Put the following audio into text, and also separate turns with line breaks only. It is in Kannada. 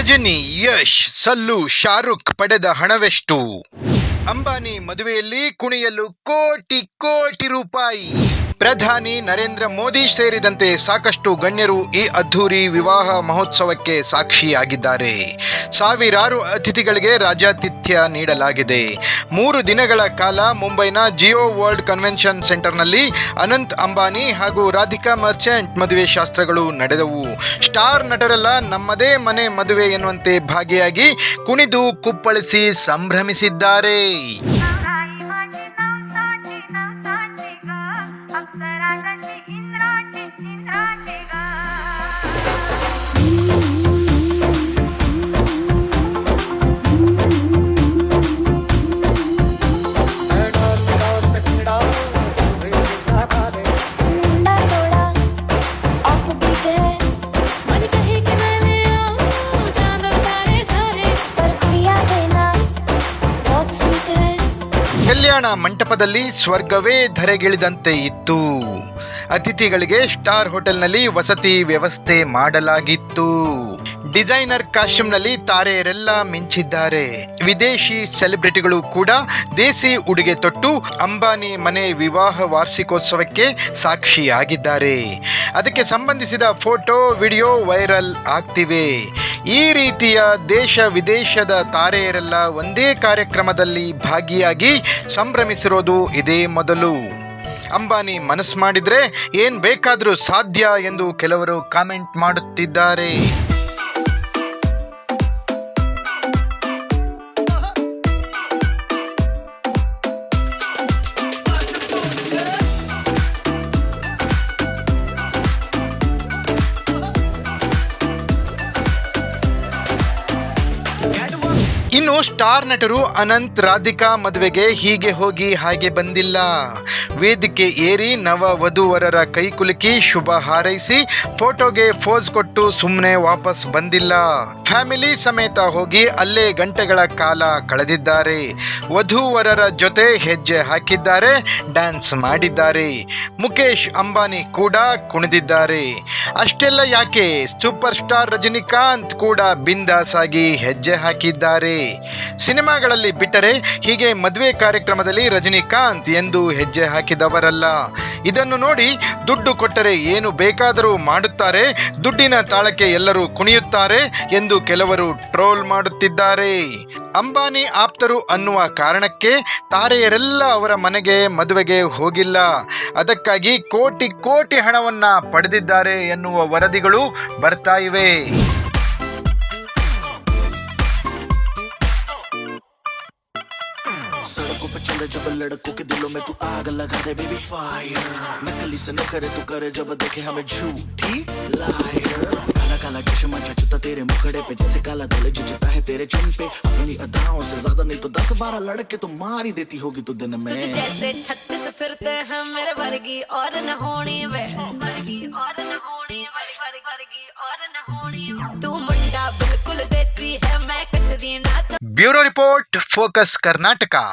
ರಜನಿ ಯಶ್ ಸಲ್ಲು ಶಾರುಖ್ ಪಡೆದ ಹಣವೆಷ್ಟು? ಅಂಬಾನಿ ಮದುವೆಯಲ್ಲಿ ಕುಣಿಯಲು ಕೋಟಿ ಕೋಟಿ ರೂಪಾಯಿ. ಪ್ರಧಾನಿ ನರೇಂದ್ರ ಮೋದಿ ಸೇರಿದಂತೆ ಸಾಕಷ್ಟು ಗಣ್ಯರು ಈ ಅದ್ಧೂರಿ ವಿವಾಹ ಮಹೋತ್ಸವಕ್ಕೆ ಸಾಕ್ಷಿಯಾಗಿದ್ದಾರೆ. ಸಾವಿರಾರು ಅತಿಥಿಗಳಿಗೆ ರಾಜಾತಿಥ್ಯ ನೀಡಲಾಗಿದೆ. ಮೂರು ದಿನಗಳ ಕಾಲ ಮುಂಬೈನ ಜಿಯೋ ವರ್ಲ್ಡ್ ಕನ್ವೆನ್ಷನ್ ಸೆಂಟರ್ನಲ್ಲಿ ಅನಂತ್ ಅಂಬಾನಿ ಹಾಗೂ ರಾಧಿಕಾ ಮರ್ಚೆಂಟ್ ಮದುವೆ ಶಾಸ್ತ್ರಗಳು ನಡೆದವು. ಸ್ಟಾರ್ ನಟರೆಲ್ಲ ನಮ್ಮದೇ ಮನೆ ಮದುವೆ ಎನ್ನುವಂತೆ ಭಾಗಿಯಾಗಿ ಕುಣಿದು ಕುಪ್ಪಳಿಸಿ ಸಂಭ್ರಮಿಸಿದ್ದಾರೆ. ಕಲ್ಯಾಣ ಮಂಟಪದಲ್ಲಿ ಸ್ವರ್ಗವೇ ಧರೆಗಿಳಿದಂತೆ ಇತ್ತು. ಅತಿಥಿಗಳಿಗೆ ಸ್ಟಾರ್ ಹೋಟೆಲ್ನಲ್ಲಿ ವಸತಿ ವ್ಯವಸ್ಥೆ ಮಾಡಲಾಗಿತ್ತು. ಡಿಸೈನರ್ ಕಾಸ್ಟ್ಯೂಮ್ನಲ್ಲಿ ತಾರೆಯರೆಲ್ಲ ಮಿಂಚಿದ್ದಾರೆ. ವಿದೇಶಿ ಸೆಲೆಬ್ರಿಟಿಗಳು ಕೂಡ ದೇಸಿ ಉಡುಗೆ ತೊಟ್ಟು ಅಂಬಾನಿ ಮನೆ ವಿವಾಹ ವಾರ್ಷಿಕೋತ್ಸವಕ್ಕೆ ಸಾಕ್ಷಿಯಾಗಿದ್ದಾರೆ. ಅದಕ್ಕೆ ಸಂಬಂಧಿಸಿದ ಫೋಟೋ, ವಿಡಿಯೋ ವೈರಲ್ ಆಗ್ತಿವೆ. ಈ ರೀತಿಯ ದೇಶ ವಿದೇಶದ ತಾರೆಯರೆಲ್ಲ ಒಂದೇ ಕಾರ್ಯಕ್ರಮದಲ್ಲಿ ಭಾಗಿಯಾಗಿ ಸಂಭ್ರಮಿಸಿರೋದು ಇದೇ ಮೊದಲು. ಅಂಬಾನಿ ಮನಸ್ಸು ಮಾಡಿದರೆ ಏನು ಬೇಕಾದರೂ ಸಾಧ್ಯ ಎಂದು ಕೆಲವರು ಕಾಮೆಂಟ್ ಮಾಡುತ್ತಿದ್ದಾರೆ. ಇನ್ನು ಸ್ಟಾರ್ ನಟರು ಅನಂತ್ ರಾಧಿಕಾ ಮದುವೆಗೆ ಹೀಗೆ ಹೋಗಿ ಹಾಗೆ ಬಂದಿಲ್ಲ. ವೇದಿಕೆ ಏರಿ ನವ ವಧುವರರ ಕೈ ಕುಲುಕಿ ಶುಭ ಹಾರೈಸಿ ಫೋಟೋಗೆ ಫೋಸ್ ಕೊಟ್ಟು ಸುಮ್ಮನೆ ವಾಪಸ್ ಬಂದಿಲ್ಲ. ಫ್ಯಾಮಿಲಿ ಸಮೇತ ಹೋಗಿ ಅಲ್ಲೇ ಗಂಟೆಗಳ ಕಾಲ ಕಳೆದಿದ್ದಾರೆ. ವಧುವರರ ಜೊತೆ ಹೆಜ್ಜೆ ಹಾಕಿದ್ದಾರೆ, ಡ್ಯಾನ್ಸ್ ಮಾಡಿದ್ದಾರೆ. ಮುಖೇಶ್ ಅಂಬಾನಿ ಕೂಡ ಕುಣಿದಿದ್ದಾರೆ. ಅಷ್ಟೆಲ್ಲ ಯಾಕೆ? ಸೂಪರ್ ಸ್ಟಾರ್ ರಜನಿಕಾಂತ್ ಕೂಡ ಬಿಂದಾಸಾಗಿ ಹೆಜ್ಜೆ ಹಾಕಿದ್ದಾರೆ. ಸಿನಿಮಾಗಳಲ್ಲಿ ಬಿಟ್ಟರೆ ಹೀಗೆ ಮದುವೆ ಕಾರ್ಯಕ್ರಮದಲ್ಲಿ ರಜನಿಕಾಂತ್ ಎಂದು ಹೆಜ್ಜೆ ಹಾಕಿದವರಲ್ಲ. ಇದನ್ನು ನೋಡಿ ದುಡ್ಡು ಕೊಟ್ಟರೆ ಏನು ಬೇಕಾದರೂ ಮಾಡುತ್ತಾರೆ, ದುಡ್ಡಿನ ತಾಳಕ್ಕೆ ಎಲ್ಲರೂ ಕುಣಿಯುತ್ತಾರೆ ಎಂದು ಕೆಲವರು ಟ್ರೋಲ್ ಮಾಡುತ್ತಿದ್ದಾರೆ. ಅಂಬಾನಿ ಆಪ್ತರು ಅನ್ನುವ ಕಾರಣಕ್ಕೆ ತಾರೆಯರೆಲ್ಲ ಅವರ ಮನೆಗೆ, ಮದುವೆಗೆ ಹೋಗಿಲ್ಲ. ಅದಕ್ಕಾಗಿ ಕೋಟಿ ಕೋಟಿ ಹಣವನ್ನ ಪಡೆದಿದ್ದಾರೆ ಎನ್ನುವ ವರದಿಗಳು ಬರ್ತಾ ಇವೆ.
पे चले जब लड़कों के दिलों में तू आग लगा दे बेबी फायर नकली से न करे तू करे जब देखे हमें झूठी लायर काला काला चश्मा जचता तेरे मुखड़े पे जैसे काला दिल जचता है तेरे चिन पे. अपनी अदाओं से ज़्यादा नहीं तो दस बारह लड़के तो मार ही देती होगी तू दिन में.
जैसे छत्तीस फिरते हैं मेरे वर्गी और न होनी वे. और न होनी वर्गी वर्गी और न होनी तू मुंडा बिल्कुल देसी है मैं कटदी ना तो
ब्यूरो रिपोर्ट फोकस कर्नाटका.